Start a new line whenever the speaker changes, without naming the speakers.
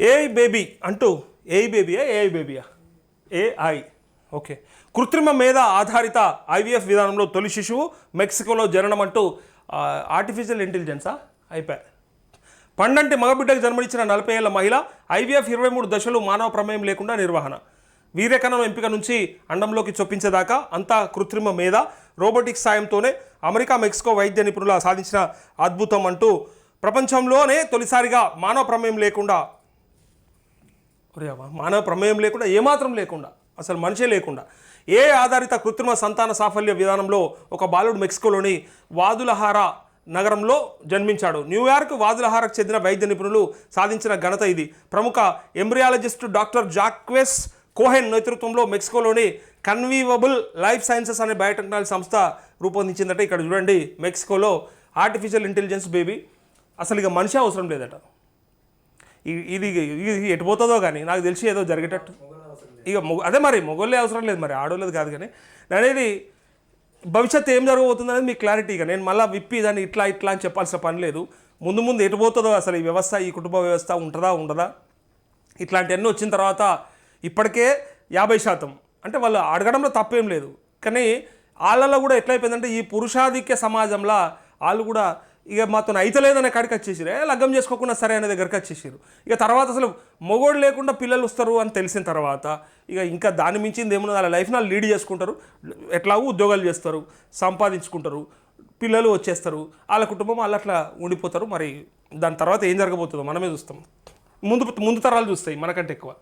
AI baby అంటూ AI బేబీయా AI బేబీయా ఏఐ ఓకే కృత్రిమ మేధ ఆధారిత ఐవీఎఫ్ విధానంలో తొలి శిశువు మెక్సికోలో జననం అంటూ ఆర్టిఫిషియల్ ఇంటెలిజెన్సా అయిపోయా. పండంటి మగబిడ్డకు జన్మనిచ్చిన నలభై ఏళ్ళ మహిళ ఐవీఎఫ్ ఇరవై మూడు దశలు మానవ ప్రమేయం లేకుండా నిర్వహణ. వీర్యకణం ఎంపిక నుంచి అండంలోకి చొప్పించేదాకా అంతా కృత్రిమ మేధ రోబోటిక్స్ సాయంతోనే అమెరికా మెక్సికో వైద్య నిపుణుల సాధించిన అద్భుతం అంటూ ప్రపంచంలోనే తొలిసారిగా మానవ ప్రమేయం లేకుండా మానవ ప్రమేయం లేకుండా ఏమాత్రం లేకుండా అసలు మనిషే లేకుండా ఏ ఆధారిత కృత్రిమ సంతాన సాఫల్య విధానంలో ఒక బాలుడు మెక్సికోలోని వాదులహార నగరంలో జన్మించాడు. న్యూయార్క్ వాదులహారకు చెందిన వైద్య నిపుణులు సాధించిన ఘనత ఇది. ప్రముఖ ఎంబ్రియాలజిస్ట్ డాక్టర్ జాక్వెస్ కోహెన్ నేతృత్వంలో మెక్సికోలోని కన్వీవబుల్ లైఫ్ సైన్సెస్ అనే బయోటెక్నాలజీ సంస్థ రూపొందించిందట. ఇక్కడ చూడండి మెక్సికోలో ఆర్టిఫిషియల్ ఇంటెలిజెన్స్ బేబీ. అసలు ఇక మనిషి అవసరం లేదట. ఇది ఇది ఎటు పోతుందో కానీ నాకు తెలిసి ఏదో జరిగేటట్టు. ఇక అదే మరి మొగోళ్ళే అవసరం లేదు మరి ఆడోళ్ళది కాదు కానీ. అనేది భవిష్యత్తు ఏం జరగబోతుంది అనేది మీకు క్లారిటీగా నేను మళ్ళీ విప్పి దాన్ని ఇట్లా ఇట్లా అని చెప్పాల్సిన పని లేదు. ముందు ముందు ఎటు పోతుందో అసలు ఈ వ్యవస్థ ఈ కుటుంబ వ్యవస్థ ఉంటుందా ఉండదా? ఇట్లాంటివన్నీ వచ్చిన తర్వాత ఇప్పటికే యాభై శాతం. అంటే వాళ్ళు అడగడంలో తప్పేం లేదు. కానీ వాళ్ళలో కూడా ఎట్లయిపోయిందంటే ఈ పురుషాధిక్య సమాజంలో వాళ్ళు కూడా ఇక మాతో అయితలేదనే కాడికి వచ్చేసారు లగ్గం చేసుకోకుండా సరే అనే దగ్గరికి వచ్చేసారు ఇక తర్వాత అసలు మొగోడు లేకుండా పిల్లలు వస్తారు అని తెలిసిన తర్వాత ఇక ఇంకా దాని మించింది ఏమున్నది? వాళ్ళ లైఫ్ని వాళ్ళు లీడ్ చేసుకుంటారు. ఎట్లాగూ ఉద్యోగాలు చేస్తారు సంపాదించుకుంటారు పిల్లలు వచ్చేస్తారు. వాళ్ళ కుటుంబం వాళ్ళు అట్లా ఉండిపోతారు. మరి దాని తర్వాత ఏం జరగబోతుందో మనమే చూస్తాం. ముందు ముందు తరాలు చూస్తాయి మనకంటే ఎక్కువ.